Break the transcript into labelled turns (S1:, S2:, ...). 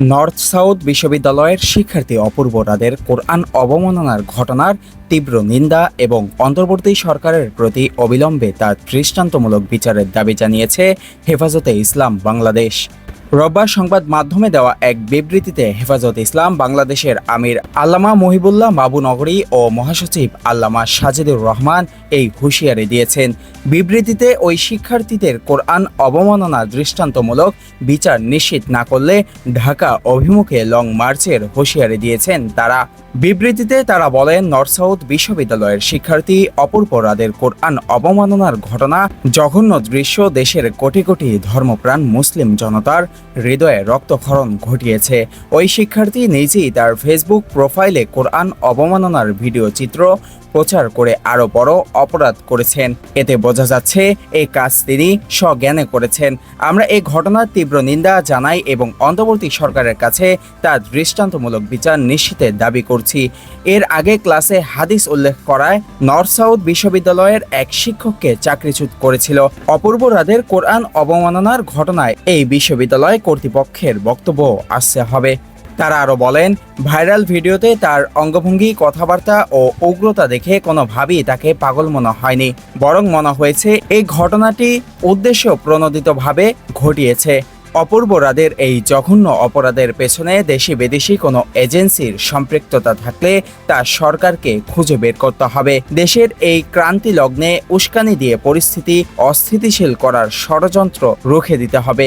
S1: North south বিশ্ববিদ্যালয়ের শিক্ষার্থী অপূর্ব রাদের কোরআন অবমাননার ঘটনার তীব্র নিন্দা এবং অন্তর্বর্তী সরকারের প্রতি অবিলম্বে তার দৃষ্টান্তমূলক বিচারের দাবি জানিয়েছে হেফাজতে ইসলাম বাংলাদেশ। রোববার সংবাদ মাধ্যমে দেওয়া এক বিবৃতিতে হেফাজত ইসলাম, বাংলাদেশের আমির আল্লামা মহিবুল্লাহ মাবুনগরী ও মহাসচিব আল্লামা সাজিদুর রহমান এই হুঁশিয়ারি দিয়েছেন। বিবৃতিতে ওই শিক্ষার্থীদের কোরআন অবমাননা দৃষ্টান্তমূলক বিচার নিশ্চিত না করলে ঢাকা অভিমুখে লং মার্চের হুঁশিয়ারি দিয়েছেন তারা। বিবৃতিতে তারা বলেন নর্থ সাউথ বিশ্ববিদ্যালয়ের শিক্ষার্থী অপূর্ব রাদের কোরআন অবমাননার ঘটনা জঘন্য দৃশ্য, দেশের কোটি কোটি ধর্মপ্রাণ মুসলিম জনতার হৃদয়ে রক্তক্ষরণ ঘটিয়েছে। ওই শিক্ষার্থী নিজেই তার ফেসবুক প্রোফাইলে কোরআন অবমাননার ভিডিও চিত্র প্রচার করে আরও বড় অপরাধ করেছেন। এতে বোঝা যাচ্ছে, এই কাজ তিনি স্বজ্ঞানে করেছেন। আমরা এই ঘটনার তীব্র নিন্দা জানাই এবং অন্তর্বর্তী সরকারের কাছে তার দৃষ্টান্তমূলক বিচার নিশ্চিতের দাবি করছি। এর আগে ক্লাসে হাদিস উল্লেখ করায় নর্থ সাউথ বিশ্ববিদ্যালয়ের এক শিক্ষককে চাকরিচ্যুত করেছিল। অপূর্ব রাদের কোরআন অবমাননার ঘটনায় এই বিশ্ববিদ্যালয় কর্তৃপক্ষের বক্তব্য আসতে হবে। তারা আরও বলেন, ভাইরাল ভিডিওতে তার অঙ্গভঙ্গি, কথাবার্তা ও উগ্রতা দেখে কোনোভাবেই তাকে পাগল মনে হয়নি। বরং মনে হয়েছে, এই ঘটনাটি উদ্দেশ্য প্রণোদিতভাবে ঘটিয়েছে। অপূর্ব রাদের এই জঘন্য অপরাধের পেছনে দেশি বিদেশি কোনো এজেন্সির সম্পৃক্ততা থাকলে তা সরকারকে খুঁজে বের করতে হবে। দেশের এই ক্রান্তি লগ্নে উস্কানি দিয়ে পরিস্থিতি অস্থিতিশীল করার ষড়যন্ত্র রুখে দিতে হবে।